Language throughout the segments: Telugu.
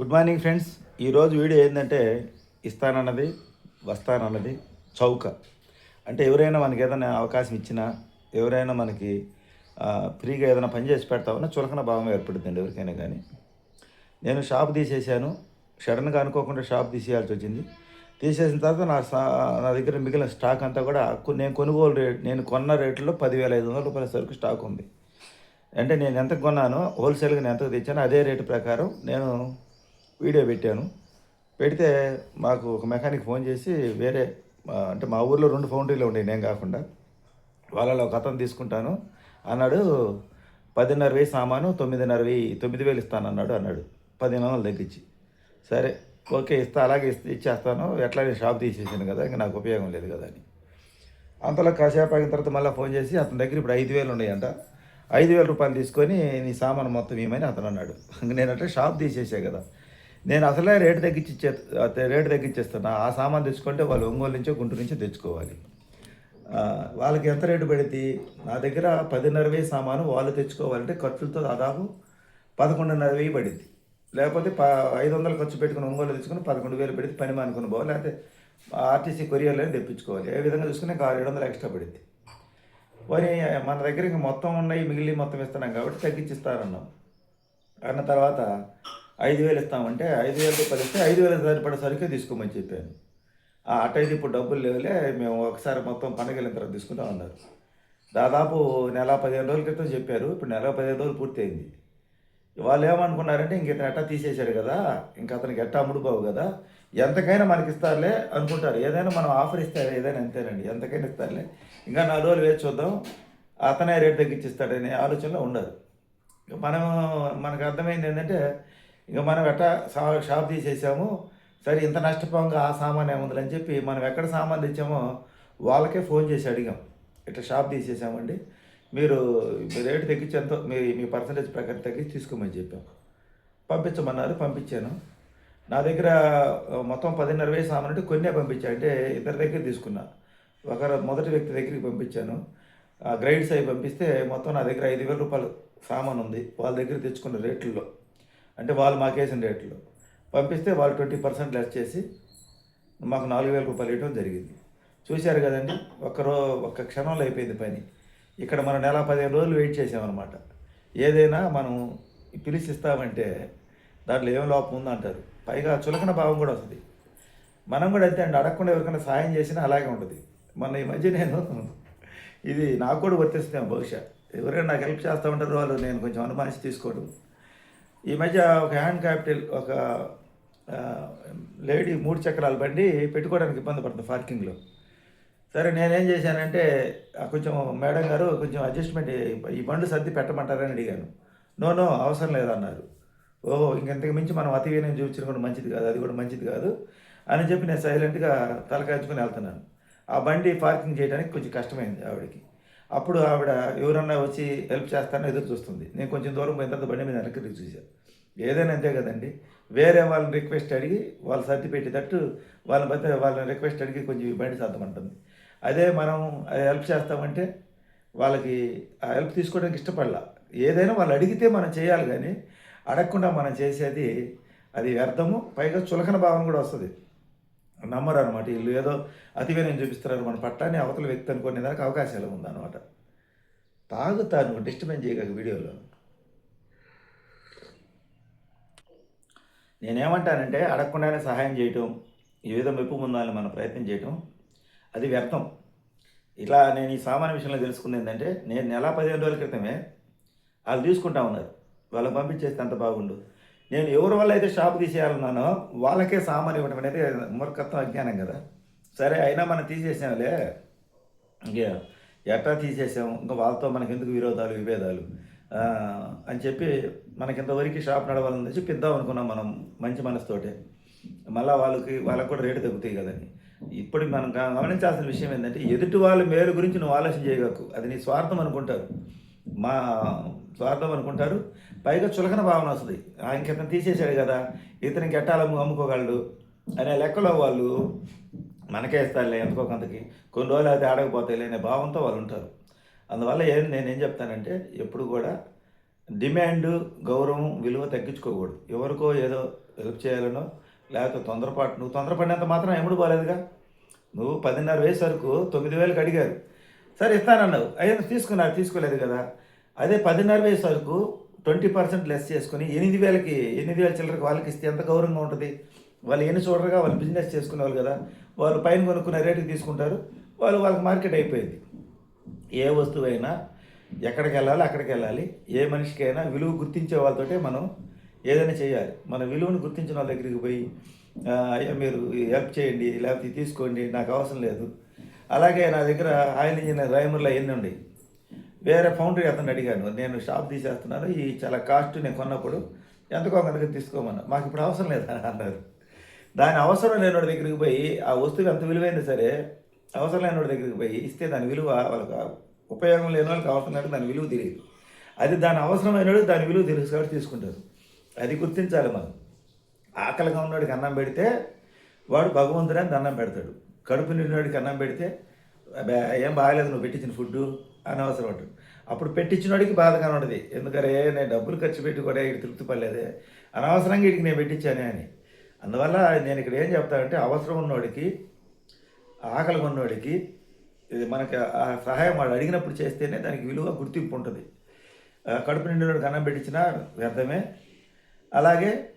Good morning friends. ఈరోజు వీడియో ఏంటంటే ఇస్తానన్నది వస్తానన్నది చౌక. అంటే ఎవరైనా మనకి ఏదైనా అవకాశం ఇచ్చినా ఎవరైనా మనకి ఫ్రీగా ఏదైనా పని చేసి పెడతామన్నా చులకన భావం ఏర్పడుతుంది ఎవరికైనా కానీ. నేను షాప్ తీసేశాను. సడన్గా అనుకోకుండా షాప్ తీసేయాల్సి వచ్చింది. తీసేసిన తర్వాత నా నా దగ్గర మిగిలిన స్టాక్ అంతా కూడా కొ- నేను కొనుగోలు రేట్ నేను కొన్న రేట్లో పదివేల ఐదు వందల రూపాయల సరుకు స్టాక్ ఉంది. అంటే నేను ఎంత కొన్నానో హోల్సేల్గా నేను ఎంత తెచ్చానో అదే రేటు ప్రకారం నేను వీడియో పెట్టాను. పెడితే మాకు ఒక మెకానిక్ ఫోన్ చేసి వేరే అంటే మా ఊర్లో రెండు ఫౌండరీలు ఉన్నాయి నేను కాకుండా. వాళ్ళలో ఒక అతను తీసుకుంటాను. అన్నాడు పదిన్నర వేయి సామాను తొమ్మిదిన్నర వెయ్యి తొమ్మిది వేలు ఇస్తాను అన్నాడు అన్నాడు. పదిహేను వందలు తగ్గించి. సరే ఓకే ఇస్తా అలాగే ఇస్తే ఇచ్చేస్తాను. ఎట్లా నేను షాప్ తీసేసాను కదా ఇంకా నాకు ఉపయోగం లేదు కదా అని. అంతలో కాసేపు ఆగిన తర్వాత మళ్ళీ ఫోన్ చేసి అతని దగ్గర ఇప్పుడు ఐదు వేలు ఉన్నాయంట. ఐదు వేల రూపాయలు తీసుకొని నీ సామాను మొత్తం ఇవ్వమని అతను అన్నాడు. నేను అంటే షాప్ తీసేసా కదా. నేను అసలే రేటు తగ్గించి రేటు తగ్గించేస్తున్నా. ఆ సామాన్ తెచ్చుకుంటే వాళ్ళు ఒంగోలు నుంచో గుంటూరు నుంచో తెచ్చుకోవాలి. వాళ్ళకి ఎంత రేటు పెడితే నా దగ్గర పదిన్నర వెయ్యి సామాను వాళ్ళు తెచ్చుకోవాలంటే ఖర్చులతో దాదాపు పదకొండున్నర వెయ్యి పడింది లేకపోతే ప ఐదు వందలు ఖర్చు పెట్టుకుని ఒంగోలు తెచ్చుకుని పదకొండు వేలు పెడితే పని మానుకుని పోవాలి. లేకపోతే ఆర్టీసీ కొరియర్లో తెప్పించుకోవాలి. ఏ విధంగా చూసుకుని ఇంకా ఏడు వందలు ఎక్స్ట్రా పడింది పోనీ మన దగ్గర ఇంకా మొత్తం ఉన్నాయి మిగిలి మొత్తం ఇస్తున్నాం కాబట్టి తగ్గించిస్తారన్నాం. అన్న తర్వాత ఐదు వేలు ఇస్తామంటే ఐదు వేల రూపాయలు ఇస్తే ఐదు వేల సరిపడే సరికే తీసుకోమని చెప్పాను. ఆ అటైతే ఇప్పుడు డబ్బులు లేవులే మేము ఒకసారి మొత్తం పండుగ తర్వాత తీసుకుంటాం అన్నారు. దాదాపు నెల పదిహేను రోజుల క్రితం చెప్పారు ఇప్పుడు నెల పదిహేను రోజులు పూర్తయింది. వాళ్ళు ఏమనుకున్నారంటే ఇంక ఇతను ఎట్టా తీసేశాడు కదా ఇంకా అతనికి ఎట్టా అమ్ముడుకోవు కదా ఎంతకైనా మనకి ఇస్తారులే అనుకుంటారు. ఏదైనా మనం ఆఫర్ ఇస్తే ఏదైనా అంతేనండి ఎంతకైనా ఇస్తారులే. ఇంకా నాలుగు రోజులు వేచి చూద్దాం అతనే రేట్ తగ్గించిస్తాడనే ఆలోచనలో ఉండదు. మనం మనకు అర్థమైంది ఏంటంటే ఇక మనం ఎట్టా షాప్ తీసేసాము. సరే ఇంత నష్టపోంగా ఆ సామాన్ ఏముందని చెప్పి మనం ఎక్కడ సామాన్ తెచ్చామో వాళ్ళకే ఫోన్ చేసి అడిగాం. ఇట్లా షాప్ తీసేసామండి. మీరు మీ రేటు తగ్గించి ఎంతో మీ మీ పర్సంటేజ్ ప్రకారం తగ్గించి తీసుకోమని చెప్పాం. పంపించమన్నారు పంపించాను. నా దగ్గర మొత్తం పదిన్నర వేలు సామాన్ అంటే కొన్నే పంపించాను అంటే ఇద్దరి దగ్గర తీసుకున్నా. ఒకరు మొదటి వ్యక్తి దగ్గరికి పంపించాను. ఆ గ్రైడ్స్ అవి పంపిస్తే మొత్తం నా దగ్గర ఐదు వేల రూపాయలు సామాన్ ఉంది. వాళ్ళ దగ్గర తెచ్చుకున్న రేట్లలో. అంటే వాళ్ళు మాకేసిన రేట్లో. పంపిస్తే వాళ్ళు ట్వంటీ పర్సెంట్ లెస్ చేసి మాకు నాలుగు వేల రూపాయలు ఇవ్వడం జరిగింది. చూశారు కదండి ఒక్క రో ఒక్క క్షణంలో అయిపోయింది పని. ఇక్కడ మనం నెల పదిహేను రోజులు వెయిట్ చేసామన్నమాట ఏదైనా మనం పిలిచిస్తామంటే దాంట్లో ఏం లోపం ఉందంటారు. పైగా చులకన భావం కూడా వస్తుంది. మనం కూడా అంతే అండి అడగకుండా ఎవరికైనా సాయం చేసినా అలాగే ఉంటుంది. మొన్న ఈ మధ్య నేను ఇది నాకు కూడా వర్తిస్తాం బహుశా ఎవరైనా నాకు హెల్ప్ చేస్తూ ఉంటారో వాళ్ళు నేను కొంచెం అనుమానించి తీసుకోవడం. ఈ మధ్య ఒక హ్యాండ్ క్యాపిటల్ ఒక లేడీ మూడు చక్రాల బండి పెట్టుకోవడానికి ఇబ్బంది పడుతుంది పార్కింగ్లో. సరే నేనేం చేశానంటే కొంచెం మేడం గారు కొంచెం అడ్జస్ట్మెంట్ ఈ బండ్లు సర్ది పెట్టమంటారని అడిగాను. నో నో అవసరం లేదన్నారు. ఓహో ఇంకంతకు మించి మనం అతి వినయం చూపించడం కూడా మంచిది కాదు అది కూడా మంచిది కాదు అని చెప్పి నేను సైలెంట్గా తలకాయించుకొని వెళ్తున్నాను. ఆ బండి పార్కింగ్ చేయడానికి కొంచెం కష్టమైంది ఆవిడకి. అప్పుడు ఆవిడ ఎవరన్నా వచ్చి హెల్ప్ చేస్తానో ఎదురు చూస్తుంది. నేను కొంచెం దూరం పోయిన తర్వాత బండి మీద వెనక్కి చూశాను ఏదైనా అంతే కదండి. వేరే వాళ్ళని రిక్వెస్ట్ అడిగి వాళ్ళు సర్ది పెట్టేటట్టు వాళ్ళని బట్టి వాళ్ళని రిక్వెస్ట్ అడిగి కొంచెం బండి సర్దమంటుంది. అదే మనం హెల్ప్ చేస్తామంటే వాళ్ళకి ఆ హెల్ప్ తీసుకోవడానికి ఇష్టపడలా. ఏదైనా వాళ్ళు అడిగితే మనం చేయాలి కానీ అడగకుండా మనం చేసేది అది వ్యర్థము పైగా చులకన భావం కూడా వస్తుంది. నమ్మరు అనమాట వీళ్ళు ఏదో అతివేనం చూపిస్తున్నారు మన పట్టాన్ని అవతల వ్యక్తి అనుకునే దానికి అవకాశాలు ఉందన్నమాట. తాగుతాను డిస్టర్బెన్స్ చేయగల వీడియోలో. నేనేమంటానంటే అడగకుండానే సహాయం చేయటం ఈ విధం మెప్పు ముందాలని మనం ప్రయత్నం చేయటం అది వ్యర్థం. ఇలా నేను ఈ సామాన్య విషయంలో తెలుసుకుంది ఏంటంటే నేను నెల పదిహేను రోజుల క్రితమే వాళ్ళు తీసుకుంటా ఉన్నారు. వాళ్ళకి పంపించేస్తే అంత బాగుండు. నేను ఎవరి వల్ల అయితే షాప్ తీసేయాలన్నానో వాళ్ళకే సామాన్ ఇవ్వడం అనేది మూర్ఖత్వం అజ్ఞానం కదా. సరే అయినా మనం తీసేసాంలే. ఇంకే ఎట్లా తీసేసాము ఇంకా వాళ్ళతో మనకి ఎందుకు విరోధాలు విభేదాలు? అని చెప్పి మనకి ఇంతవరకు షాప్ నడవాలని చెప్పి ఇద్దాం అనుకున్నాం మనం మంచి మనసుతోటే. మళ్ళీ వాళ్ళకి వాళ్ళకి కూడా రేటు తగ్గుతాయి కదండి. ఇప్పుడు మనం గమనించాల్సిన విషయం ఏంటంటే ఎదుటి వాళ్ళ మేలు గురించి నువ్వు ఆలోచన చేయగలకు అది నీ స్వార్థం అనుకుంటారు. మా స్వార్థం అనుకుంటారు. పైగా చులకన భావన వస్తుంది. ఆయనకి ఇంక ఇతను తీసేశాడు కదా ఇతనికి ఎట్టాలు అమ్ముకోగలడు? అనే లెక్కలో వాళ్ళు మనకే ఇస్తారులే ఎంతకో కొంతకి. కొన్ని రోజులు అయితే ఆడకపోతాయి అనే భావంతో వాళ్ళు ఉంటారు. అందువల్ల ఏం నేనేం చెప్తానంటే ఎప్పుడు కూడా డిమాండ్ గౌరవం విలువ తగ్గించుకోకూడదు. ఎవరికో ఏదో హెల్ప్ చేయాలనో లేకపోతే తొందరపాటు నువ్వు తొందరపడినంత మాత్రం ఎముడు పోలేదుగా నువ్వు పదిన్నర వయసు వరకు తొమ్మిది వేలకు అడిగారు. సరే ఇస్తానన్నావు. అయ్యా తీసుకున్నారు తీసుకోలేదు కదా. అదే పదిన్నర వయసు వరకు ట్వంటీ పర్సెంట్ లెస్ చేసుకుని ఎనిమిది వేలకి ఎనిమిది వేల చిల్లరకి వాళ్ళకి ఇస్తే ఎంత గౌరవంగా ఉంటుంది? వాళ్ళు ఎన్ని చూడరుగా? వాళ్ళు బిజినెస్ చేసుకునే కదా. వాళ్ళు పైన కొనుక్కునే రేటుకి తీసుకుంటారు. వాళ్ళు వాళ్ళకి మార్కెట్ అయిపోయింది. ఏ వస్తువైనా ఎక్కడికి వెళ్ళాలి అక్కడికి వెళ్ళాలి. ఏ మనిషికైనా విలువ గుర్తించే వాళ్ళతోటే మనం ఏదైనా చేయాలి. మన విలువను గుర్తించిన వాళ్ళ దగ్గరికి పోయి అయ్యా మీరు హెల్ప్ చేయండి లేకపోతే తీసుకోండి నాకు అవసరం లేదు. అలాగే నా దగ్గర ఆయిల్ ఇంజిన్ రైమర్లు ఎన్ని ఉన్నాయి. వేరే ఫౌండరీ అతను అడిగాను నేను షాప్ తీసేస్తున్నాను ఈ చాలా కాస్ట్ నేను కొన్నప్పుడు ఎంతకో అంతకు తీసుకోమన్నా? మాకు ఇప్పుడు అవసరం లేదు అని అన్నారు. దాని అవసరం లేనివాడి దగ్గరికి పోయి ఆ వస్తువు ఎంత విలువైంది సరే అవసరం లేనివాడి దగ్గరికి పోయి ఇస్తే దాని విలువ వాళ్ళకి ఉపయోగం లేని వాళ్ళకి అవసరం లేక దాని విలువ తెలియదు. అది దాని అవసరమైనడు దాని విలువ తెలుసు కాబట్టి తీసుకుంటారు. అది గుర్తించాలి మనం. ఆకలిగా ఉన్నవాడికి అన్నం పెడితే వాడు భగవంతుడానికి అన్నం పెడతాడు. కడుపు నిండినవాడికి అన్నం పెడితే ఏం బాగాలేదు నువ్వు పెట్టించిన ఫుడ్ అనవసరం ఉంటుంది అప్పుడు పెట్టించినోడికి బాధగా ఉండదు ఎందుకంటే నేను డబ్బులు ఖర్చు పెట్టి కూడా ఇక్కడ తృప్తి పడలేదే. అనవసరంగా వీడికి నేను పెట్టించానే అని. అందువల్ల నేను ఇక్కడ ఏం చెప్తానంటే అవసరం ఉన్నవాడికి ఆకలి ఉన్నోడికి ఇది మనకి ఆ సహాయం వాడు అడిగినప్పుడు చేస్తేనే దానికి విలువ గుర్తింపు ఉంటుంది. ఆ, కడుపు నిండినోడికి అన్నం పెట్టించినా వ్యర్థమే. అలాగే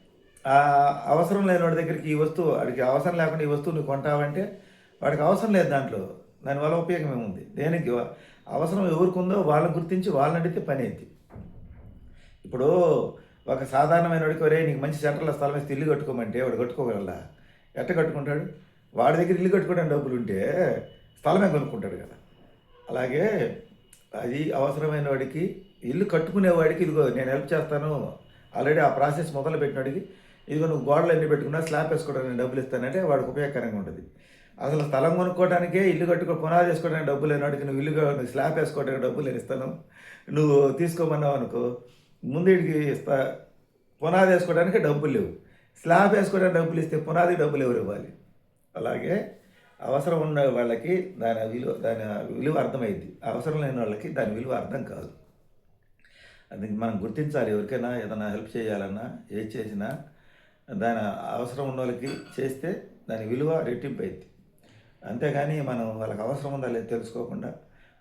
అవసరం లేనివాడి దగ్గరికి ఈ వస్తువు వాడికి అవసరం లేకుండా ఈ వస్తువు నువ్వు కొంటావంటే వాడికి అవసరం లేదు దాంట్లో. దానివల్ల ఉపయోగం ఏముంది? దేనికి? అవసరం ఎవరికి ఉందో వాళ్ళని గుర్తించి వాళ్ళని అడిగితే పని అయింది. ఇప్పుడు ఒక సాధారణమైన వాడికి ఒరే నీకు మంచి సెంటర్లో స్థలం వేస్తే ఇల్లు కట్టుకోమంటే వాడు కట్టుకోగలరా ఎట్ట కట్టుకుంటాడు? వాడి దగ్గర ఇల్లు కట్టుకోవడానికి డబ్బులు ఉంటే స్థలమే కొనుక్కుంటాడు కదా? అలాగే అది అవసరమైన వాడికి ఇల్లు కట్టుకునే వాడికి ఇదిగో నేను హెల్ప్ చేస్తాను. ఆల్రెడీ ఆ ప్రాసెస్ మొదలు పెట్టినవాడికి ఇదిగో నువ్వు గోడలు ఎన్ని పెట్టుకున్నా స్లాబ్ వేసుకోవడానికి నేను డబ్బులు ఇస్తానంటే వాడికి ఉపయోగకరంగా ఉంటుంది అసలు స్థలం కొనుక్కోవడానికే ఇల్లు కట్టుకో పునాది వేసుకోవడానికి డబ్బులు లేనివాడికి నువ్వు ఇల్లు నువ్వు స్లాబ్ వేసుకోవడానికి డబ్బులు లేని ఇస్తాను నువ్వు తీసుకోమన్నావు అనుకో ముందు ఇస్తా పునాది వేసుకోవడానికి డబ్బులు లేవు. స్లాబ్ వేసుకోవడానికి డబ్బులు ఇస్తే పునాది డబ్బులు ఎవరు ఇవ్వాలి? అలాగే అవసరం ఉన్న వాళ్ళకి దాని విలువ దాని విలువ అర్థమైంది. అవసరం లేని వాళ్ళకి దాని విలువ అర్థం కాదు. అది మనం గుర్తించాలి ఎవరికైనా ఏదైనా హెల్ప్ చేయాలన్నా ఏది చేసినా దాని అవసరం ఉన్న వాళ్ళకి చేస్తే దాని విలువ రెట్టింపు అయింది. అంతేగాని మనం వాళ్ళకి అవసరం ఉందా లేదు తెలుసుకోకుండా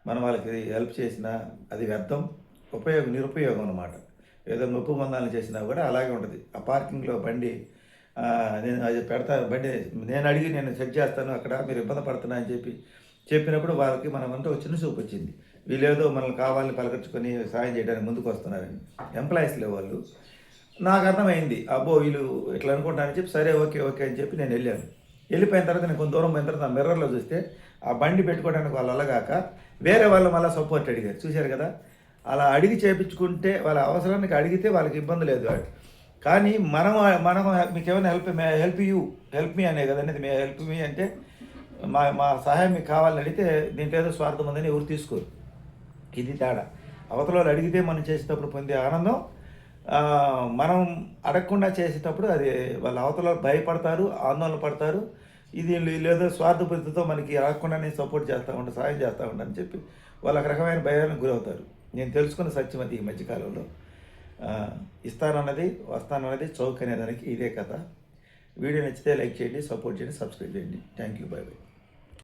మనం వాళ్ళకి హెల్ప్ చేసినా అది వ్యర్థం ఉపయోగం నిరుపయోగం అన్నమాట. ఏదో నొప్పు మందాలను చేసినా కూడా అలాగే ఉంటుంది. ఆ పార్కింగ్లో బండి నేను అది పెడతా బండి నేను అడిగి నేను చెక్ చేస్తాను అక్కడ మీరు ఇబ్బంది పడుతున్నా అని చెప్పి చెప్పినప్పుడు వాళ్ళకి మనం అంతా ఒక చిన్న చూపు వచ్చింది. వీళ్ళేదో మనల్ని కావాలని పలకరించుకొని సాయం చేయడానికి ముందుకు వస్తున్నారని. ఎంప్లాయీస్లే వాళ్ళు. నాకు అర్థమైంది. అబ్బో వీళ్ళు ఇట్లా అనుకుంటానని చెప్పి సరే ఓకే ఓకే అని చెప్పి నేను వెళ్ళాను. వెళ్ళిపోయిన తర్వాత నేను కొంత దూరం పోయిన తర్వాత ఆ మిర్రర్లో చూస్తే ఆ బండి పెట్టుకోవడానికి వాళ్ళు అలాగాక వేరే వాళ్ళు మళ్ళీ సపోర్ట్ అడిగారు. చూశారు కదా? అలా అడిగి చేపించుకుంటే వాళ్ళ అవసరానికి అడిగితే వాళ్ళకి ఇబ్బంది లేదు కానీ మనం మనం మీకు ఏమైనా help may help you help me అనే కదండి మే హెల్ప్ మీ అంటే మా మా సహాయం మీకు కావాలని అడిగితే దీంట్లో ఏదో స్వార్థం ఉందని ఎవరు తీసుకోరు. ఇది తేడా. అవతల వాళ్ళు అడిగితే మనం చేసేటప్పుడు పొందే ఆనందం మనం అడగకుండా చేసేటప్పుడు అది వాళ్ళ అవతల భయపడతారు ఆందోళన పడతారు ఇది లేదో స్వార్థపరితో మనకి రాకుండానే సపోర్ట్ చేస్తూ ఉంటా సాయం చేస్తూ ఉంటా అని చెప్పి వాళ్ళు ఒక రకమైన భయానికి గురవుతారు. నేను తెలుసుకున్న సత్యం అది ఈ మధ్యకాలంలో ఇస్తానన్నది వస్తానన్నది చౌక్ అనే దానికి ఇదే కథ. వీడియో నచ్చితే లైక్ చేయండి సపోర్ట్ చేయండి సబ్స్క్రైబ్ చేయండి. Thank you by by